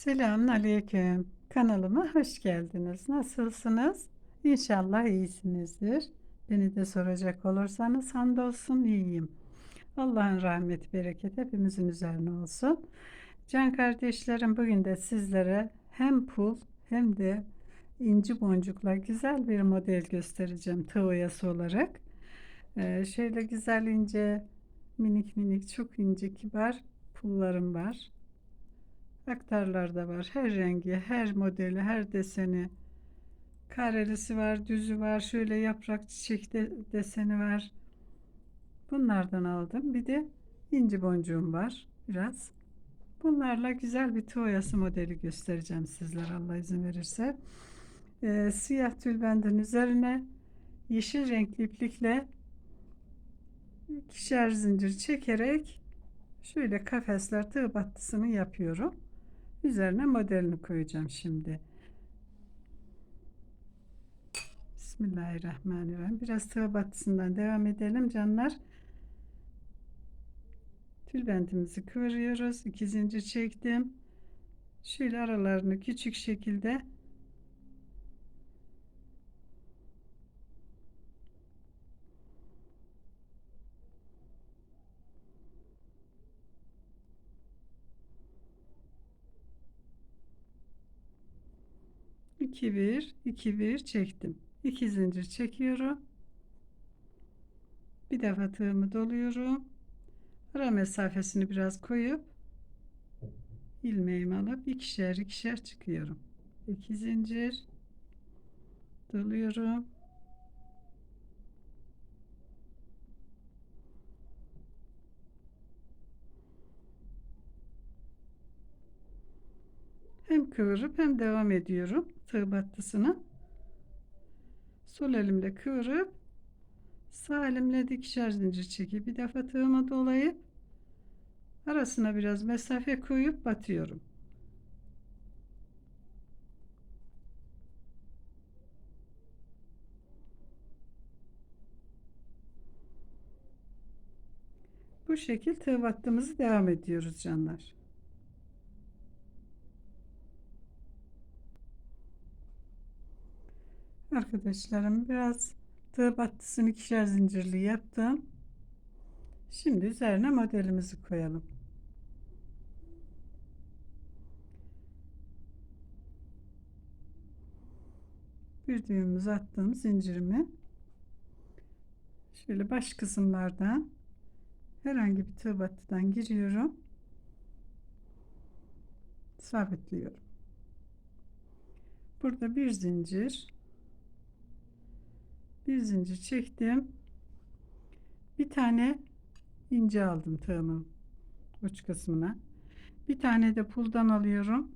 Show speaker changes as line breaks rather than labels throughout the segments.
Selamun Aleyküm. Kanalıma hoş geldiniz. Nasılsınız? İnşallah iyisinizdir. Beni de soracak olursanız hamdolsun iyiyim. Allah'ın rahmeti, bereketi hepimizin üzerine olsun. Can kardeşlerim bugün de sizlere hem pul hem de inci boncukla güzel bir model göstereceğim tığ oyası olarak. Ee, şöyle güzel ince minik minik çok ince kibar pullarım var. Aktarlar da var. Her rengi, her modeli, her deseni. Karelisi var, düzü var. Şöyle yaprak çiçek de, deseni var. Bunlardan aldım. Bir de inci boncuğum var biraz. Bunlarla güzel bir tığ oyası modeli göstereceğim sizlere Allah izin verirse. Ee, siyah tülbendin üzerine yeşil renkli iplikle ikişer zincir çekerek şöyle kafesler tığ battısını yapıyorum. Üzerine modelini koyacağım şimdi. Bismillahirrahmanirrahim. Biraz tığ battısından devam edelim canlar. Tülbentimizi kıvırıyoruz. İki zincir çektim. Şöyle aralarını küçük şekilde iki bir iki bir çektim. İki zincir çekiyorum. Bir defa tığımı doluyorum. Ara mesafesini biraz koyup ilmeğimi alıp ikişer ikişer çıkıyorum. İki zincir doluyorum. Kıvırıp hem devam ediyorum tığ battısını. Sol elimle kıvırıp sağ elimle dikişer zincir çekip bir defa tığıma dolayıp arasına biraz mesafe koyup batıyorum. Bu şekil tığ battığımızı devam ediyoruz canlar. Arkadaşlarım biraz tığ battısını ikişer zincirli yaptım. Şimdi üzerine modelimizi koyalım. Bir düğümümüz attım zincirimi. Şöyle baş kısımlardan herhangi bir tığ battıdan giriyorum. Sabitliyorum. Burada bir zincir bir zincir çektim. Bir tane ince aldım tığımın uç kısmına. Bir tane de puldan alıyorum.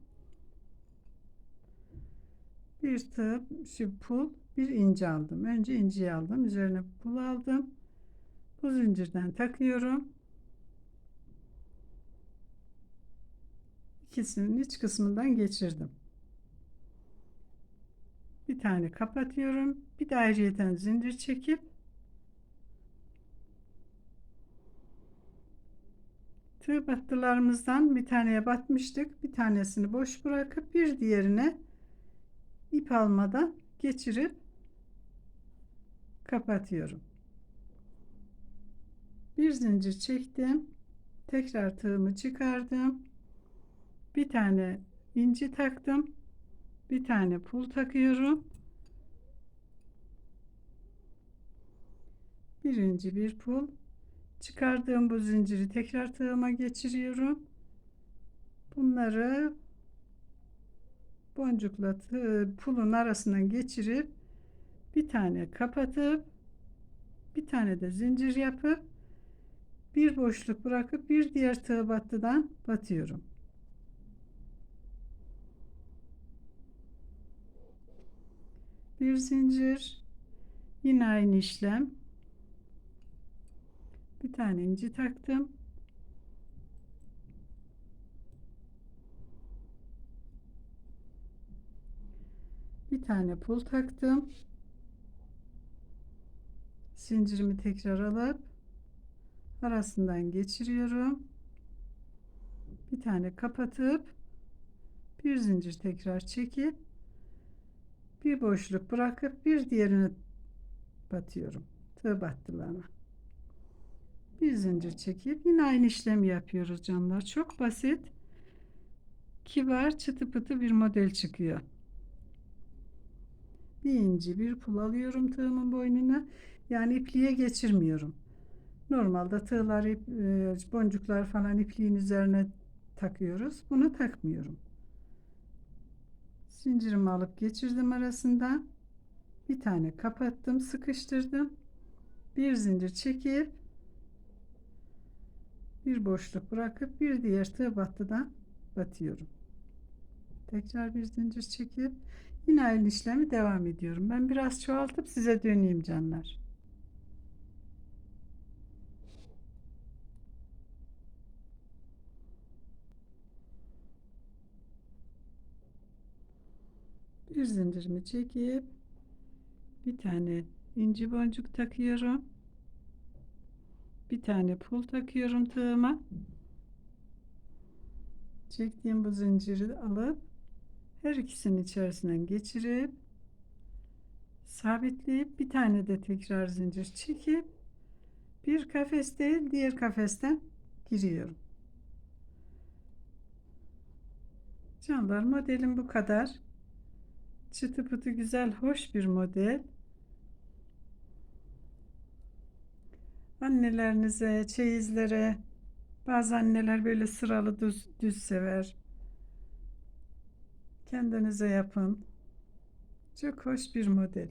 Bir tığ şu pul bir ince aldım. Önce inciyi aldım üzerine pul aldım. Bu zincirden takıyorum. İkisinin iç kısmından geçirdim. Bir tane kapatıyorum bir de ayrıyeten zincir çekip tığ battılarımızdan bir taneye batmıştık. Bir tanesini boş bırakıp bir diğerine ip almadan geçirip kapatıyorum. Bir zincir çektim. Tekrar tığımı çıkardım. Bir tane inci taktım. Bir tane pul takıyorum birinci bir pul. Çıkardığım bu zinciri tekrar tığıma geçiriyorum. Bunları boncukla pulun arasından geçirip bir tane kapatıp bir tane de zincir yapıp bir boşluk bırakıp bir diğer tığ battıdan batıyorum. Bir zincir. Yine aynı işlem bir tane inci taktım bir tane pul taktım zincirimi tekrar alıp arasından geçiriyorum bir tane kapatıp bir zincir tekrar çekip bir boşluk bırakıp bir diğerini batıyorum. Tığ battılığına. Bir zincir çekip yine aynı işlemi yapıyoruz canlar. Çok basit. Kibar çıtı pıtı bir model çıkıyor. Bir inci bir pul alıyorum tığımın boynuna. Yani ipliğe geçirmiyorum. Normalde tığlar, ip, e, boncuklar falan ipliğin üzerine takıyoruz. Bunu takmıyorum. Zincirimi alıp geçirdim arasından. Bir tane kapattım, sıkıştırdım. Bir zincir çekip bir boşluk bırakıp bir diğer tığ battıdan batıyorum. Tekrar bir zincir çekip yine aynı işlemi devam ediyorum. Ben biraz çoğaltıp size döneyim canlar. Bir zincirimi çekip bir tane inci boncuk takıyorum. Bir tane pul takıyorum tığıma. Çektiğim bu zinciri alıp her ikisinin içerisinden geçirip sabitleyip bir tane de tekrar zincir çekip bir kafes değil diğer kafesten giriyorum. Canlar modelim bu kadar. Çıtı pıtı güzel hoş bir model. Annelerinize, çeyizlere bazı anneler böyle sıralı düz, düz sever. Kendinize yapın. Çok hoş bir model.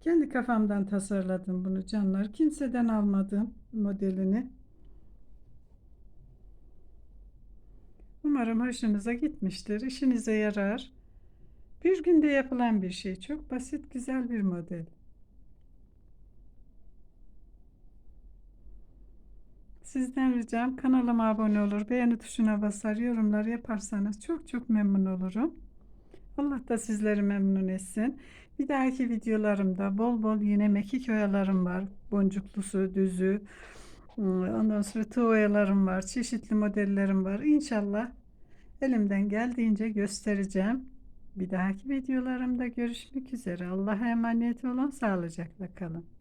Kendi kafamdan tasarladım bunu canlar. Kimseden almadım modelini. Umarım hoşunuza gitmiştir. İşinize yarar. Bir günde yapılan bir şey. Çok basit, güzel bir model. Sizden ricam kanalıma abone olur, beğeni tuşuna basar, yorumlar yaparsanız çok çok memnun olurum. Allah da sizleri memnun etsin. Bir dahaki videolarımda bol bol yine mekik oyalarım var. Boncuklusu, düzü. Ondan sonra tığ oyalarım var. Çeşitli modellerim var. İnşallah elimden geldiğince göstereceğim. Bir dahaki videolarımda görüşmek üzere. Allah'a emanet olun. Sağlıcakla kalın.